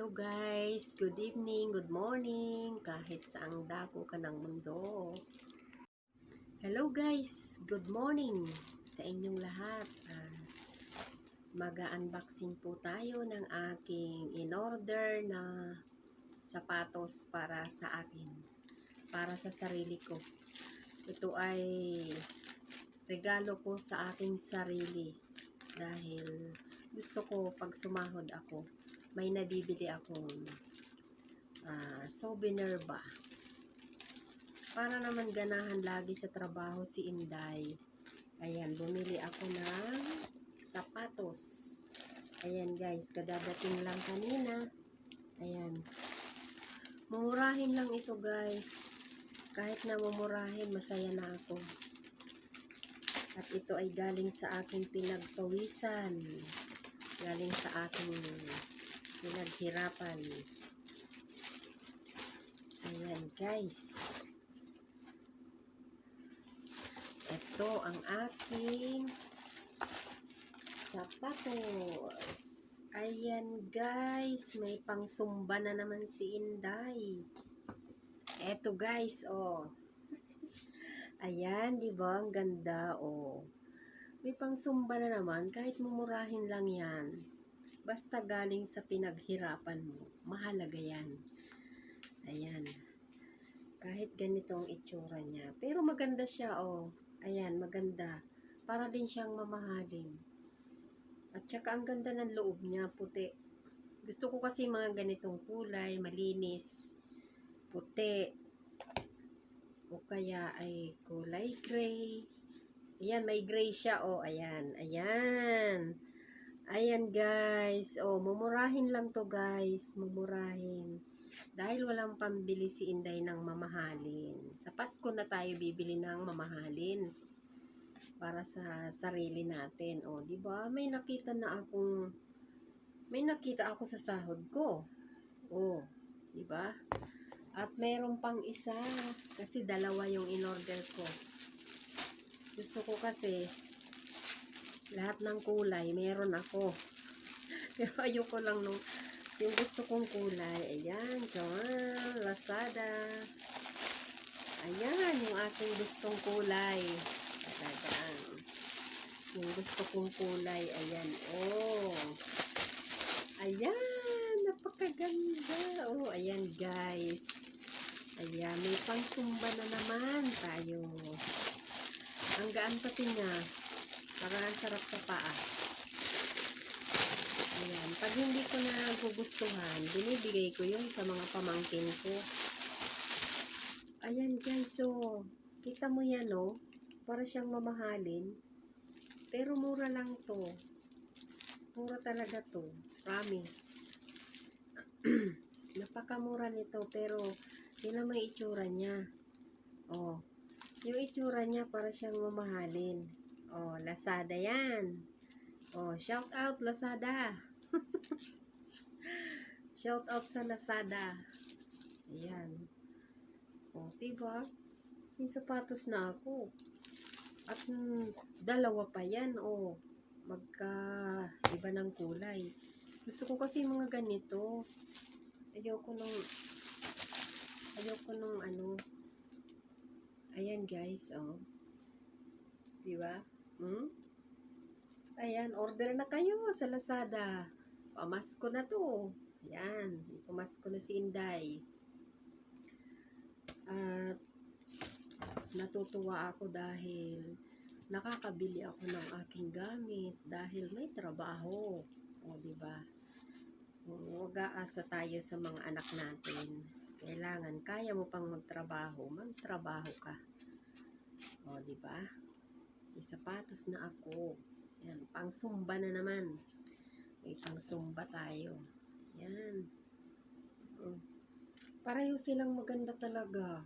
Hello guys, good evening, good morning, kahit saang dako ka ng mundo. Hello guys, good morning sa inyong lahat. Ah, Mag-unboxing po tayo ng aking in-order na sapatos para sa akin, para sa sarili ko. Ito ay regalo ko sa aking sarili dahil gusto ko pag sumahod ako may nabibili akong ah, souvenir ba. Para naman ganahan lagi sa trabaho si Inday. Ayan, bumili ako ng sapatos. Ayan guys, kadadating lang kanina. Ayan. Mumurahin lang ito guys. Kahit na mumurahin, masaya na ako. At ito ay galing sa aking pinagpawisan. Galing sa aking pinaghirapan. Ayan guys. Ito ang aking sapatos. Ayan guys, may pangsumba na naman si Inday. Eto guys, oh. Ayan, di ba? Ang ganda, oh. May pangsumba na naman, kahit mumurahin lang yan. Basta galing sa pinaghirapan mo, mahalaga yan. Ayan. Kahit ganito ang itsura niya. Pero maganda siya, oh. Ayan, maganda. Para din siyang mamahalin. At saka ang ganda ng loob niya, puti. Gusto ko kasi mga ganitong kulay, malinis, puti. O kaya ay kulay gray. Ayan, may gray siya, oh. Ayan, ayan. Ayan guys. Oh, mumurahin lang to guys. Mumurahin. Dahil walang pambili si Inday ng mamahalin. Sa Pasko na tayo bibili ng mamahalin. Para sa sarili natin. Oh, di ba? May nakita na akong may nakita ako sa sahod ko. Oh, di ba? At meron pang isa kasi dalawa yung in-order ko. Gusto ko kasi lahat ng kulay, meron ako. Pero ayoko lang nung yung gusto kong kulay. Ayan, Joanne, Lazada. Ayan, yung aking gustong kulay. Talagang. Yung gusto kong kulay. Ayan, oh. Ayan, napakaganda. Oh, ayan guys. Ayan, may pangsumba na naman tayo. Ang gaan pati niya. Parang ang sarap sa paa. Ayan. Pag hindi ko na gugustuhan, binibigay ko yun sa mga pamangkin ko. Ayan guys, so, kita mo yan, no? Para siyang mamahalin. Pero mura lang to. Mura talaga to. Promise. Napakamura nito, pero ang may itsura niya. Oh, yung itsura niya para siyang mamahalin. Oh, Lazada yan. Oh, shout out Lazada. shout out sa Lazada. Ayan. Oh, diba? May sapatos na ako. At mm, dalawa pa yan. Oh, magka iba ng kulay. Gusto ko kasi mga ganito. Ayoko nung ayoko nung ano. Ayan guys, oh. Di ba? Hmm? Ayan, order na kayo sa Lazada. Pamasko na to. Ayan, pamasko na si Inday. At natutuwa ako dahil nakakabili ako ng aking gamit dahil may trabaho. O, di ba? Huwag aasa tayo sa mga anak natin. Kailangan, kaya mo pang magtrabaho, magtrabaho ka. O, di ba? May sapatos na ako. Yan, pang sumba na naman. May pang sumba tayo. Yan. Mm. Pareho silang maganda talaga.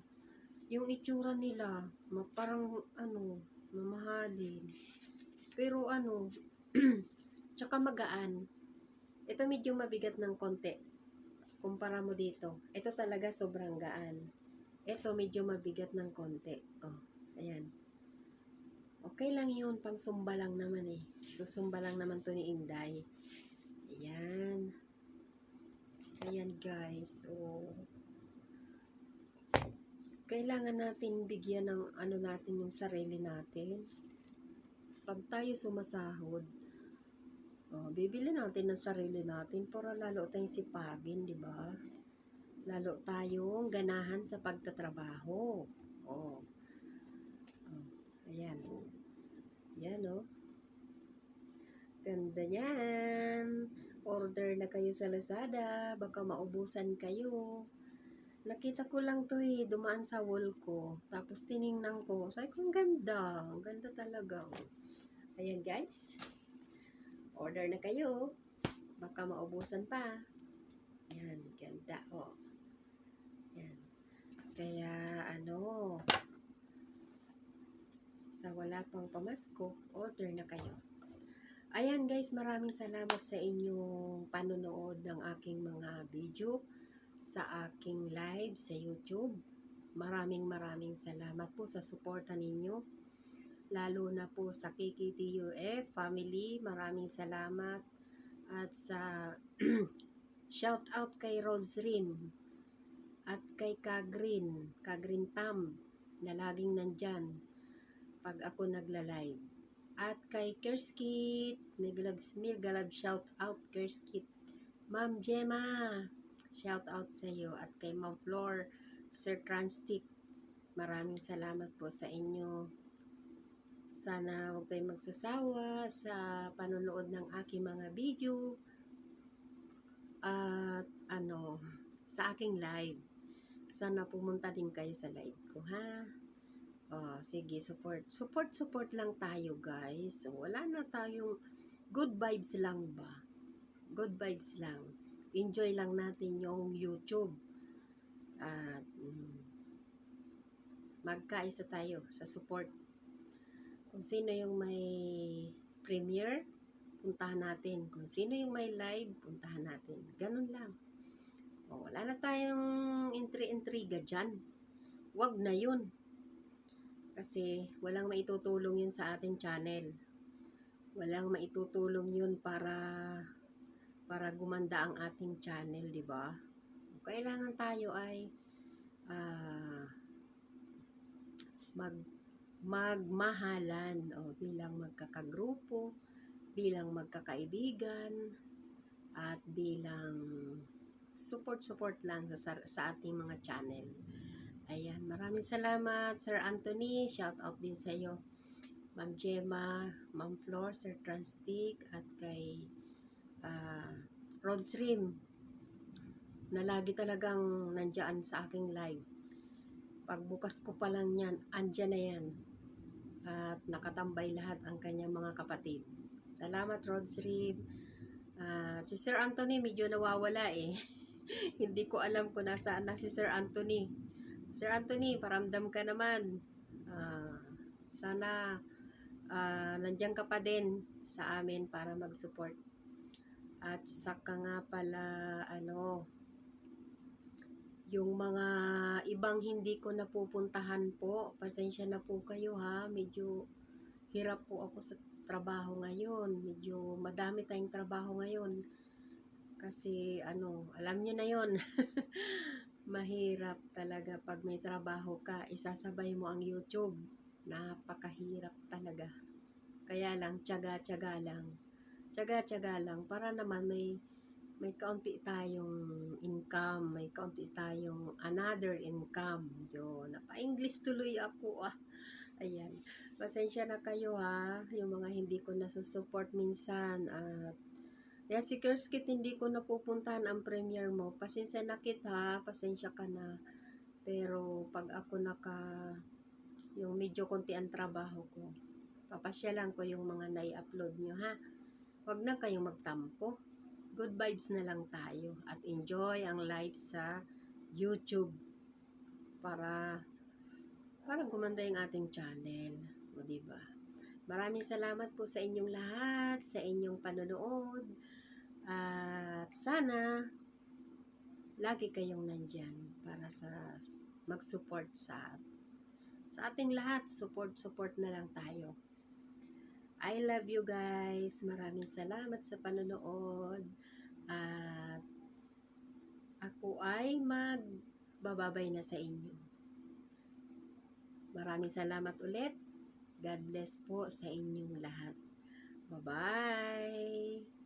Yung itsura nila, parang ano, mamahalin. Pero ano, tsaka magaan. Ito medyo mabigat ng konti. Kumpara mo dito. Ito talaga sobrang gaan. Ito medyo mabigat ng konti. Oh, ayan. Okay lang yun, pang sumba lang naman eh. Susumba lang naman to ni Inday. Ayan. Kaya guys. So, kailangan natin bigyan ng ano natin yung sarili natin. Pag tayo sumasahod, oh, bibili natin ng sarili natin para lalo tayong sipagin, di ba? Lalo tayong ganahan sa pagtatrabaho. Oh. Oh ayan. Yan, oh. Ganda niyan. Order na kayo sa Lazada. Baka maubusan kayo. Nakita ko lang to eh. Dumaan sa wall ko. Tapos tiningnan ko. Sabi ko, ang ganda. Ang ganda talaga. Ayan guys. Order na kayo. Baka maubusan pa. Yan. Ganda. Oh. Yan. Kaya ano. Sa wala pang pamasko, order na kayo. Ayan guys, maraming salamat sa inyong panonood ng aking mga video sa aking live sa YouTube. Maraming maraming salamat po sa suporta ninyo. Lalo na po sa KKTUF family, maraming salamat. At sa shout out kay Rose Rim at kay Kagrin, Kagrin Tam na laging nandyan pag ako nagla-live. At kay Kerskit, may galab shout out Kerskit. Ma'am Gemma, shout out sa iyo. At kay Ma'am Flor, Sir Transtick, maraming salamat po sa inyo. Sana huwag kayong magsasawa sa panonood ng aking mga video. At ano, sa aking live. Sana pumunta din kayo sa live ko, ha? Oh, sige, support. Support, support lang tayo, guys. So, wala na tayong good vibes lang ba? Good vibes lang. Enjoy lang natin yung YouTube. At mm, magkaisa tayo sa support. Kung sino yung may premiere, puntahan natin. Kung sino yung may live, puntahan natin. Ganun lang. O, wala na tayong entry-intriga dyan. Wag na yun. Kasi walang maitutulong yun sa ating channel. Walang maitutulong yun para para gumanda ang ating channel, di ba? Kailangan tayo ay ah, mag magmahalan o bilang magkakagrupo, bilang magkakaibigan at bilang support-support lang sa, sa ating mga channel. Ayan, maraming salamat Sir Anthony, shout out din sa iyo. Ma'am Gemma, Ma'am Flor, Sir Transtick at kay uh, Rod Srim na lagi talagang nandyan sa aking live. Pagbukas ko pa lang yan, andyan na yan. At nakatambay lahat ang kanyang mga kapatid. Salamat Rod Srim. Uh, si Sir Anthony medyo nawawala eh. Hindi ko alam kung nasaan na si Sir Anthony. Sir Anthony, paramdam ka naman. Uh, sana uh, nandiyan ka pa din sa amin para mag-support. At saka nga pala, ano, yung mga ibang hindi ko napupuntahan po, pasensya na po kayo ha, medyo hirap po ako sa trabaho ngayon. Medyo madami tayong trabaho ngayon. Kasi ano, alam nyo na yon mahirap talaga pag may trabaho ka, isasabay mo ang YouTube. Napakahirap talaga. Kaya lang, tiyaga-tiyaga lang. Tiyaga-tiyaga lang para naman may may kaunti tayong income, may kaunti tayong another income. Yun, napa-English tuloy ako ah. Ayan. Pasensya na kayo ha, yung mga hindi ko nasusupport minsan at kaya si Kerskit, hindi ko napupuntahan ang premiere mo. Pasensya na kita, pasensya ka na. Pero pag ako naka, yung medyo konti ang trabaho ko, papasyalan ko yung mga nai-upload nyo ha. Huwag na kayong magtampo. Good vibes na lang tayo at enjoy ang live sa YouTube para para gumanda yung ating channel. O, diba? Maraming salamat po sa inyong lahat, sa inyong panonood. At sana lagi kayong nandyan para sa mag-support sa sa ating lahat. Support-support na lang tayo. I love you guys. Maraming salamat sa panonood. At ako ay magbababay na sa inyo. Maraming salamat ulit. God bless po sa inyong lahat. Bye-bye!